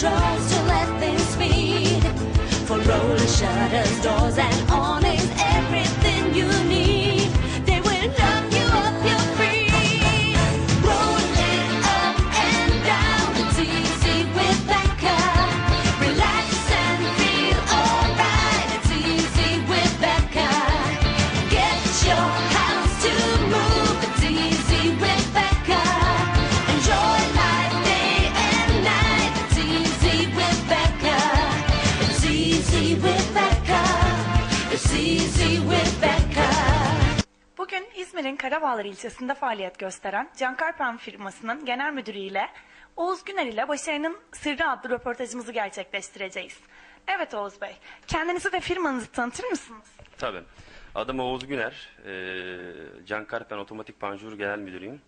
the to let things speed. For roller shutters, doors, İzmir'in Karabağlar ilçesinde faaliyet gösteren Can Karpen firmasının genel müdürü ile Oğuz Güner ile Başarının Sırrı adlı röportajımızı gerçekleştireceğiz. Evet Oğuz Bey, kendinizi ve firmanızı tanıtır mısınız? Tabii. Adım Oğuz Güner. Ee, Can Karpen Otomatik Panjur Genel Müdürüyüm.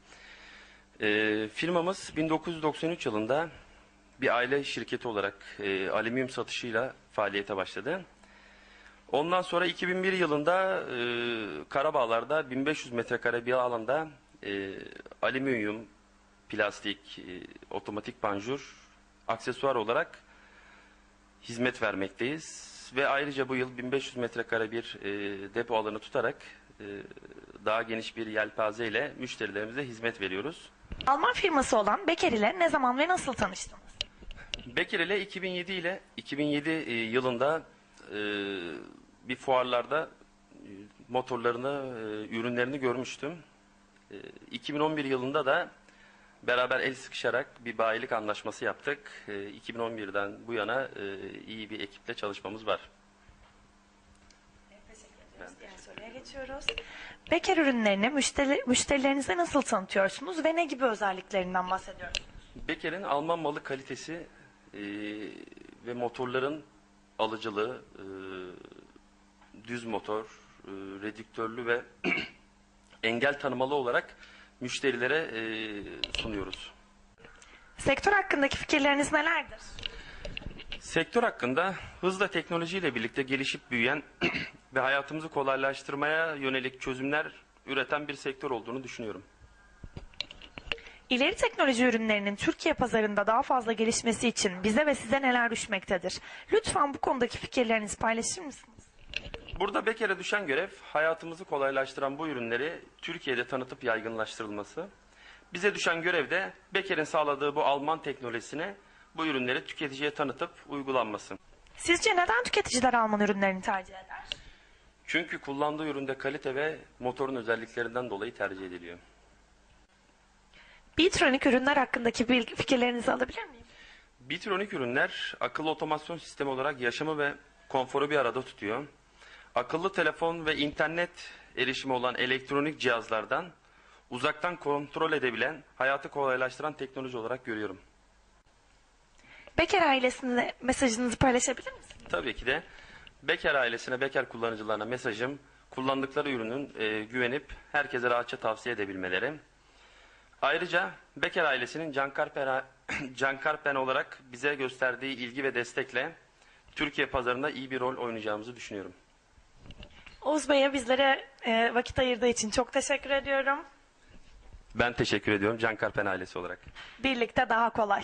Ee, firmamız 1993 yılında bir aile şirketi olarak e, alüminyum satışıyla faaliyete başladı. Ondan sonra 2001 yılında e, Karabağlar'da 1500 metrekare bir alanda e, alüminyum, plastik, e, otomatik panjur, aksesuar olarak hizmet vermekteyiz. Ve ayrıca bu yıl 1500 metrekare bir e, depo alanı tutarak e, daha geniş bir yelpaze ile müşterilerimize hizmet veriyoruz. Alman firması olan Becker ile ne zaman ve nasıl tanıştınız? Bekir ile 2007 ile 2007 e, yılında e, bir fuarlarda e, motorlarını, e, ürünlerini görmüştüm. E, 2011 yılında da beraber el sıkışarak bir bayilik anlaşması yaptık. E, 2011'den bu yana e, iyi bir ekiple çalışmamız var. Diğer soruya geçiyoruz. Becker ürünlerini müşteri, müşterilerinize nasıl tanıtıyorsunuz ve ne gibi özelliklerinden bahsediyorsunuz? Beker'in Alman malı kalitesi e, ve motorların alıcılığı, e, düz motor, e, redüktörlü ve engel tanımalı olarak müşterilere e, sunuyoruz. Sektör hakkındaki fikirleriniz nelerdir? Sektör hakkında hızla teknolojiyle birlikte gelişip büyüyen ve hayatımızı kolaylaştırmaya yönelik çözümler üreten bir sektör olduğunu düşünüyorum. İleri teknoloji ürünlerinin Türkiye pazarında daha fazla gelişmesi için bize ve size neler düşmektedir? Lütfen bu konudaki fikirlerinizi paylaşır mısınız? Burada Beker'e düşen görev hayatımızı kolaylaştıran bu ürünleri Türkiye'de tanıtıp yaygınlaştırılması. Bize düşen görev de Beker'in sağladığı bu Alman teknolojisini bu ürünleri tüketiciye tanıtıp uygulanması. Sizce neden tüketiciler Alman ürünlerini tercih eder? Çünkü kullandığı üründe kalite ve motorun özelliklerinden dolayı tercih ediliyor. Bitronik ürünler hakkındaki bilgi- fikirlerinizi alabilir miyim? Bitronik ürünler akıllı otomasyon sistemi olarak yaşamı ve konforu bir arada tutuyor. Akıllı telefon ve internet erişimi olan elektronik cihazlardan uzaktan kontrol edebilen, hayatı kolaylaştıran teknoloji olarak görüyorum. Becker ailesine mesajınızı paylaşabilir misiniz? Tabii ki de Beker ailesine, Beker kullanıcılarına mesajım kullandıkları ürünün e, güvenip herkese rahatça tavsiye edebilmeleri. Ayrıca Beker ailesinin Cankarpen, Cankarpen olarak bize gösterdiği ilgi ve destekle Türkiye pazarında iyi bir rol oynayacağımızı düşünüyorum. Oğuz Bey'e bizlere e, vakit ayırdığı için çok teşekkür ediyorum. Ben teşekkür ediyorum Cankarpen ailesi olarak. Birlikte daha kolay.